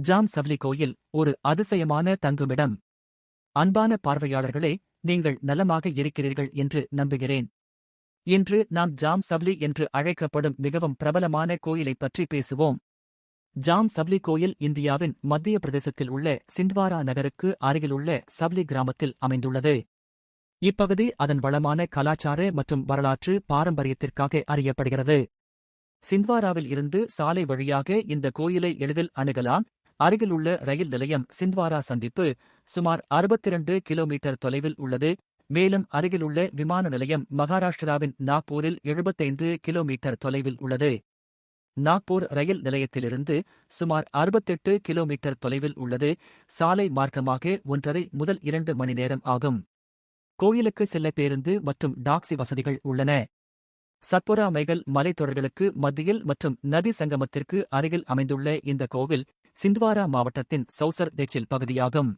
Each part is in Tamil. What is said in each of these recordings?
ஜாம் சவ்லி கோயில் ஒரு அதிசயமான தங்குமிடம். அன்பான பார்வையாளர்களே நீங்கள் நலமாக இருக்கிறீர்கள் என்று நம்புகிறேன். இன்று நாம் ஜாம் சவ்லி என்று அழைக்கப்படும் மிகவும் பிரபலமான கோயிலைப் பற்றி பேசுவோம். ஜாம் சவ்லி கோயில் இந்தியாவின் மத்திய பிரதேசத்தில் உள்ள சிந்த்வாரா நகருக்கு அருகிலுள்ள சவ்லி கிராமத்தில் அமைந்துள்ளது. இப்பகுதி அதன் வளமான கலாச்சார மற்றும் வரலாற்று பாரம்பரியத்திற்காக அறியப்படுகிறது. சிந்த்வாராவில் இருந்து சாலை வழியாக இந்த கோயிலை எளிதில் அணுகலாம் அருகிலுள்ள ரயில் நிலையம் சிந்த்வாரா சந்திப்பு சுமார் 62 கிலோமீட்டர் தொலைவில் உள்ளது. மேலும் அருகிலுள்ள விமான நிலையம் மகாராஷ்டிராவின் நாக்பூரில் 75 கிலோமீட்டர் தொலைவில் உள்ளது. நாக்பூர் ரயில் நிலையத்திலிருந்து சுமார் 68 கிலோமீட்டர் தொலைவில் உள்ளது. சாலை மார்க்கமாக ஒன்றரை முதல் இரண்டு மணி நேரம் ஆகும். கோயிலுக்கு செல்ல பேருந்து மற்றும் டாக்ஸி வசதிகள் உள்ளன. சத்புரா மைகள் மலைத்தொடர்களுக்கு மத்தியில் மற்றும் நதி சங்கமத்திற்கு அருகில் அமைந்துள்ள இந்த கோவில் சிந்த்வாரா மாவட்டத்தின் சௌசர் தெச்சில் பகுதியாகும்.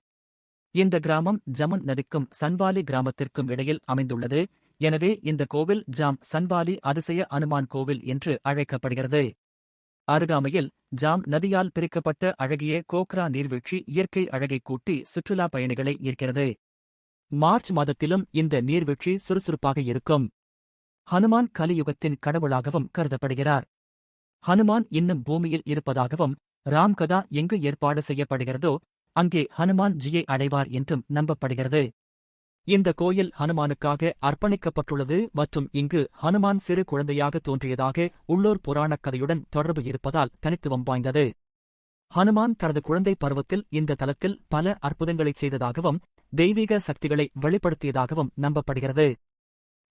இந்த கிராமம் ஜமுன் நதிக்கும் சன்வாலி கிராமத்திற்கும் இடையில் அமைந்துள்ளது. எனவே இந்த கோவில் ஜாம் சன்வாலி அதிசய அனுமான் கோவில் என்று அழைக்கப்படுகிறது. அருகாமையில் ஜாம் நதியால் பிரிக்கப்பட்ட அழகிய கோக்ரா நீர்வீழ்ச்சி இயற்கை அழகை கூட்டி சுற்றுலா பயணிகளை ஈர்க்கிறது. மார்ச் மாதத்திலும் இந்த நீர்வீழ்ச்சி சுறுசுறுப்பாக இருக்கும். ஹனுமான் கலியுகத்தின் கடவுளாகவும் கருதப்படுகிறார். ஹனுமான் இன்னும் பூமியில் இருப்பதாகவும் ராம்கதா எங்கு ஏற்பாடு செய்யப்படுகிறதோ அங்கே ஹனுமான் ஜியை அடைவார் என்றும் நம்பப்படுகிறது. இந்த கோயில் ஹனுமானுக்காக அர்ப்பணிக்கப்பட்டுள்ளது மற்றும் இங்கு ஹனுமான் சிறு குழந்தையாக தோன்றியதாக உள்ளூர் புராணக் கதையுடன் தொடர்பு இருப்பதால் தனித்துவம் வாய்ந்தது. ஹனுமான் தனது குழந்தை பருவத்தில் இந்த தலத்தில் பல அற்புதங்களைச் செய்ததாகவும் தெய்வீக சக்திகளை வெளிப்படுத்தியதாகவும் நம்பப்படுகிறது.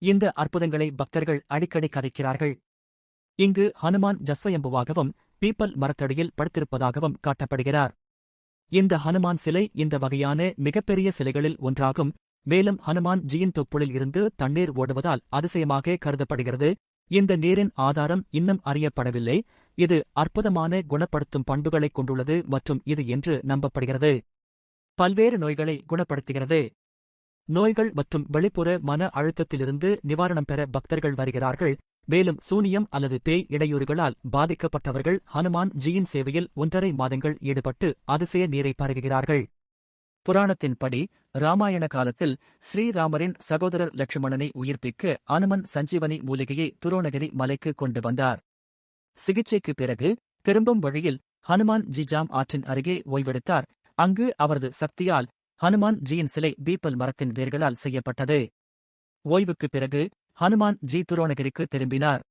இந்த அற்புதங்களை பக்தர்கள் அடிக்கடி கதைக்கிறார்கள். இங்கு ஹனுமான் ஜஸ்வயம்புவாகவும் பீப்பல் மரத்தடியில் படுத்திருப்பதாகவும் காட்டப்படுகிறார். இந்த ஹனுமான் சிலை இந்த வகையான மிகப்பெரிய சிலைகளில் ஒன்றாகும். மேலும் ஹனுமான் ஜியின் தொப்புளில் இருந்து தண்ணீர் ஓடுவதால் அதிசயமாக கருதப்படுகிறது. இந்த நீரின் ஆதாரம் இன்னும் அறியப்படவில்லை. இது அற்புதமான குணப்படுத்தும் பண்புகளைக் கொண்டுள்ளது மற்றும் இது என்று நம்பப்படுகிறது. பல்வேறு நோய்களை குணப்படுத்துகிறது. நோய்கள் மற்றும் வெளிப்புற மன அழுத்தத்திலிருந்து நிவாரணம் பெற பக்தர்கள் வருகிறார்கள். மேலும் சூனியம் அல்லது பேய் இடையூறுகளால் பாதிக்கப்பட்டவர்கள் ஹனுமான் ஜியின் சேவையில் ஒன்றரை மாதங்கள் ஈடுபட்டு அதிசய நீரை பருகுகிறார்கள் புராணத்தின்படி ராமாயண காலத்தில் ஸ்ரீராமரின் சகோதரர் லட்சுமணனை உயிர்ப்பிக்க அனுமன் சஞ்சீவனி மூலிகையை துரோணகிரி மலைக்கு கொண்டு வந்தார். சிகிச்சைக்கு பிறகு திரும்பும் வழியில் ஹனுமான் ஜிஜாம் ஆற்றின் அருகே ஓய்வெடுத்தார். அங்கு அவரது சக்தியால் ஹனுமான் ஜியின் சிலை பீப்பல் மரத்தின் வேர்களால் செய்யப்பட்டது. ஓய்வுக்குப் பிறகு ஹனுமான் ஜி துரோணகிரிக்கு திரும்பினார்.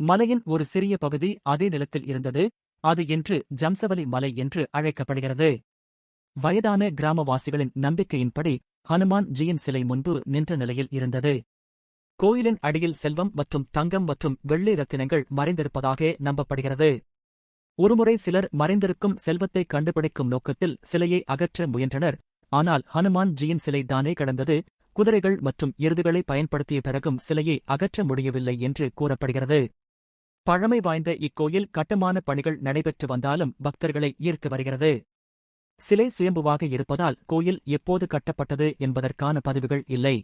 மலையின் ஒரு சிறிய பகுதி அதே நிலத்தில் இருந்தது. அது என்று ஜம்சவலி மலை என்று அழைக்கப்படுகிறது. வயதான கிராமவாசிகளின் நம்பிக்கையின்படி ஹனுமான் ஜியின் சிலை முன்பு நின்ற நிலையில் இருந்தது. கோயிலின் அடியில் செல்வம் மற்றும் தங்கம் மற்றும் வெள்ளி ரத்தினங்கள் மறைந்திருப்பதாக நம்பப்படுகிறது. ஒருமுறை சிலர் மறைந்திருக்கும் செல்வத்தை கண்டுபிடிக்கும் நோக்கத்தில் சிலையை அகற்ற முயன்றனர். ஆனால் ஹனுமான் ஜியின் சிலை தானே கடந்தது. குதிரைகள் மற்றும் எருதுகளை பயன்படுத்திய பிறகும் சிலையை அகற்ற முடியவில்லை என்று கூறப்படுகிறது. பழமை வாய்ந்த இக்கோயில் கட்டுமான பணிகள் நடைபெற்று வந்தாலும் பக்தர்களை ஈர்த்து வருகிறது. சிலை சுயம்புவாக இருப்பதால் கோயில் எப்போது கட்டப்பட்டது என்பதற்கான பதிவுகள் இல்லை.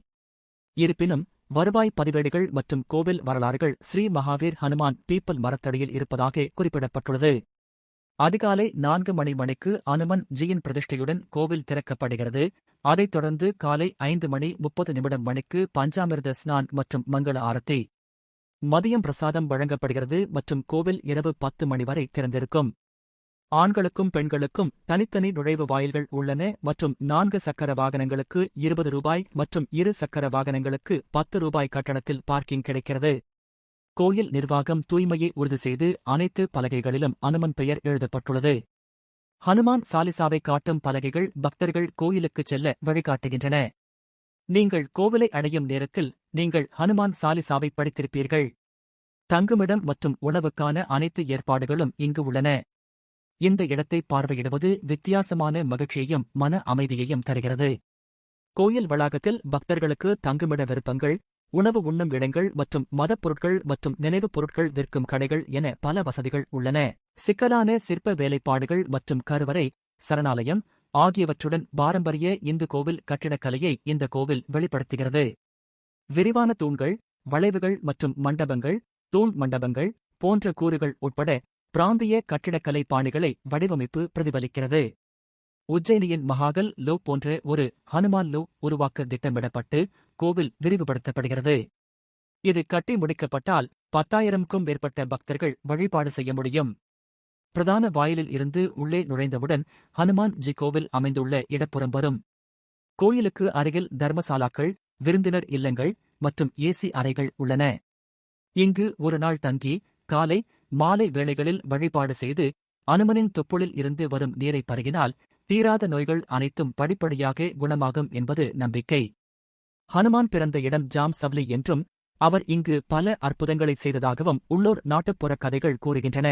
இருப்பினும் வருவாய் பதிவேடுகள் மற்றும் கோவில் வரலாறுகள் ஸ்ரீ மகாவீர் ஹனுமான் பீப்பல் மரத்தடியில் இருப்பதாக குறிப்பிடப்பட்டுள்ளது. அதிகாலை நான்கு மணி மணிக்கு அனுமன் ஜியின் பிரதிஷ்டையுடன் கோவில் திறக்கப்படுகிறது. அதைத் தொடர்ந்து காலை ஐந்து மணி முப்பது நிமிடம் மணிக்கு பஞ்சாமிர்த ஸ்நான் மற்றும் மங்கள ஆரத்தி. மதியம் பிரசாதம் வழங்கப்படுகிறது மற்றும் கோவில் இரவு பத்து மணி வரை திறந்திருக்கும். ஆண்களுக்கும் பெண்களுக்கும் தனித்தனி நுழைவு வாயில்கள் உள்ளன மற்றும் நான்கு சக்கர வாகனங்களுக்கு இருபது ரூபாய் மற்றும் இரு சக்கர வாகனங்களுக்கு பத்து ரூபாய் கட்டணத்தில் பார்க்கிங் கிடைக்கிறது. கோயில் நிர்வாகம் தூய்மையை உறுதி செய்து அனைத்து பலகைகளிலும் அனுமன் பெயர் எழுதப்பட்டுள்ளது. ஹனுமான் சாலிசாவை காட்டும் பலகைகள் பக்தர்கள் கோயிலுக்குச் செல்ல வழிகாட்டுகின்றன. நீங்கள் கோவிலை அடையும் நேரத்தில் நீங்கள் ஹனுமான் சாலிசாவை படித்திருப்பீர்கள். தங்குமிடம் மற்றும் உணவுக்கான அனைத்து ஏற்பாடுகளும் இங்கு உள்ளன. இந்த இடத்தை பார்வையிடுவது வித்தியாசமான மகிழ்ச்சியையும் மன அமைதியையும் தருகிறது. கோயில் வளாகத்தில் பக்தர்களுக்கு தங்குமிட விருப்பங்கள் உணவு உண்ணும் இடங்கள் மற்றும் மதப் பொருட்கள் மற்றும் நினைவுப் பொருட்கள் விற்கும் கடைகள் என பல வசதிகள் உள்ளன. சிக்கலான சிற்ப வேலைப்பாடுகள் மற்றும் கருவறை சரணாலயம் ஆகியவற்றுடன் பாரம்பரிய இந்து கோவில் கட்டிடக்கலையை இந்த கோவில் வெளிப்படுத்துகிறது. விரிவான தூண்கள் வளைவுகள் மற்றும் மண்டபங்கள் தூண் மண்டபங்கள் போன்ற கூறுகள் உட்பட பிராந்திய கட்டிடக்கலை பாணிகளை வடிவமைப்பு பிரதிபலிக்கிறது. உஜ்ஜயினியின் மகாகல் லோ போன்ற ஒரு ஹனுமான் லோ உருவாக்க திட்டமிடப்பட்டு கோவில் விரிவுபடுத்தப்படுகிறது. இது கட்டி முடிக்கப்பட்டால் பத்தாயிரம்க்கும் மேற்பட்ட பக்தர்கள் வழிபாடு செய்ய முடியும். பிரதான வாயிலில் இருந்து உள்ளே நுழைந்தவுடன் ஹனுமான் ஜி கோவில் அமைந்துள்ள இடப்புறம் வரும். கோயிலுக்கு அருகில் தர்மசாலாக்கள் விருந்தினர் இல்லங்கள் மற்றும் ஏசி அறைகள் உள்ளன. இங்கு ஒரு நாள் தங்கி காலை மாலை வேளைகளில் வழிபாடு செய்து அனுமனின் தொப்புளில் இருந்து வரும் நீரை பருகினால் தீராத நோய்கள் அனைத்தும் படிப்படியாக குணமாகும் என்பது நம்பிக்கை. ஹனுமான் பிறந்த இடம் ஜாம் சவ்லி என்றும் அவர் இங்கு பல அற்புதங்களை செய்ததாகவும் உள்ளூர் நாட்டுப்புற கதைகள் கூறுகின்றன.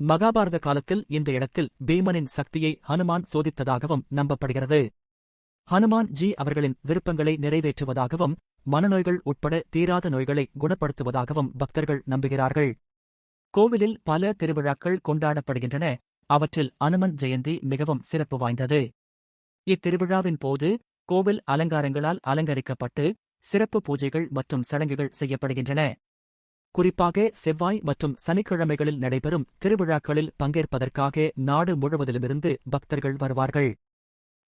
மகாபாரத காலத்தில் இந்த இடத்தில் பீமனின் சக்தியை ஹனுமான் சோதித்ததாகவும் நம்பப்படுகிறது. ஹனுமான் ஜி அவர்களின் விருப்பங்களை நிறைவேற்றுவதாகவும் மனநோய்கள் உட்பட தீராத நோய்களை குணப்படுத்துவதாகவும் பக்தர்கள் நம்புகிறார்கள். கோவிலில் பல திருவிழாக்கள் கொண்டாடப்படுகின்றன. அவற்றில் அனுமன் ஜெயந்தி மிகவும் சிறப்பு வாய்ந்தது. இத்திருவிழாவின் போது கோவில் அலங்காரங்களால் அலங்கரிக்கப்பட்டு சிறப்பு பூஜைகள் மற்றும் சடங்குகள் செய்யப்படுகின்றன. குறிப்பாக செவ்வாய் மற்றும் சனிக்கிழமைகளில் நடைபெறும் திருவிழாக்களில் பங்கேற்பதற்காக நாடு முழுவதிலுமிருந்து பக்தர்கள் வருவார்கள்.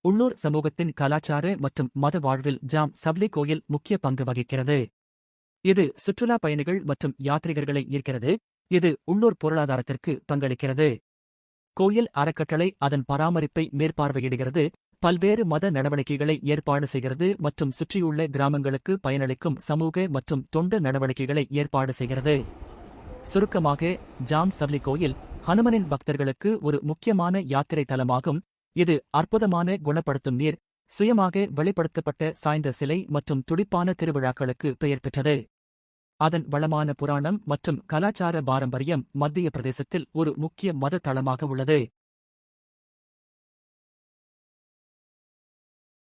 உள்ளூர் சமூகத்தின் கலாச்சார மற்றும் மத வாழ்வில் ஜாம் சப்லி கோயில் முக்கிய பங்கு வகிக்கிறது. இது சுற்றுலா பயணிகள் மற்றும் யாத்ரிகர்களை ஈர்க்கிறது. இது உள்ளூர் பொருளாதாரத்திற்கு பங்களிக்கிறது. கோயில் அறக்கட்டளை அதன் பராமரிப்பை மேற்பார்வையிடுகிறது. பல்வேறு மத நடவடிக்கைகளை ஏற்பாடு செய்கிறது மற்றும் சுற்றியுள்ள கிராமங்களுக்கு பயனளிக்கும் சமூக மற்றும் தொண்டு நடவடிக்கைகளை ஏற்பாடு செய்கிறது. சுருக்கமாக ஜாம் சவ்லி கோயில் ஹனுமனின் பக்தர்களுக்கு ஒரு முக்கியமான யாத்திரை தலமாகும். இது அற்புதமான குணப்படுத்தும் நீர் சுயமாக வெளிப்படுத்தப்பட்ட சாய்ந்த சிலை மற்றும் துடிப்பான திருவிழாக்களுக்கு பெயர் பெற்றது. அதன் வளமான புராணம் மற்றும் கலாச்சார பாரம்பரியம் மத்திய பிரதேசத்தில் ஒரு முக்கிய மத தளமாக உள்ளது.